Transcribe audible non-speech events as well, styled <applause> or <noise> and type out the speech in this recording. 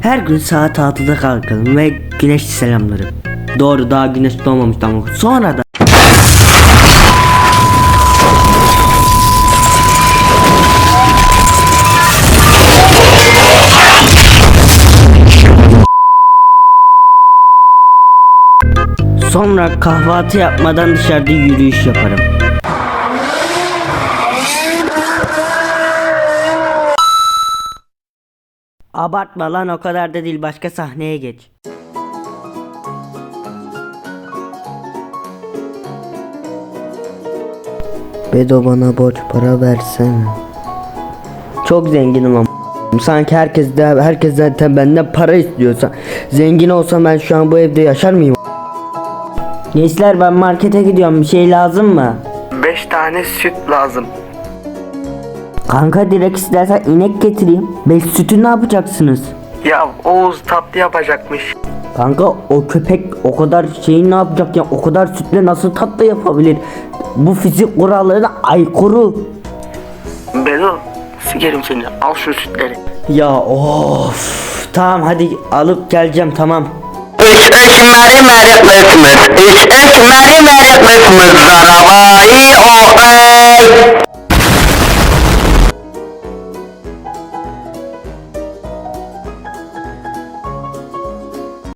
Her gün saat 6'da kalkalım ve güneş selamlarım. Doğru daha güneş doğmamıştı ama sonra da Sonra kahvaltı yapmadan dışarıda yürüyüş yaparım. Abartma lan o kadar da değil başka sahneye geç. Bedo bana borç para versene. Çok zenginim ama. <laughs> Sanki herkes de herkes zaten benden para istiyorsa. Zengin olsam ben şu an bu evde yaşar mıyım? Gençler ben markete gidiyorum bir şey lazım mı? 5 tane süt lazım. Kanka direkt istersen inek getireyim. Beş sütü ne yapacaksınız? Ya Oğuz tatlı yapacakmış. Kanka o köpek o kadar şeyi ne yapacak ya o kadar sütle nasıl tatlı yapabilir? Bu fizik kurallarına aykırı. Bedo sikerim seni al şu sütleri. Ya of. Tamam hadi alıp geleceğim tamam. Üç üç meri meri kısmız. Üç üç meri meri kısmız. Arabayı o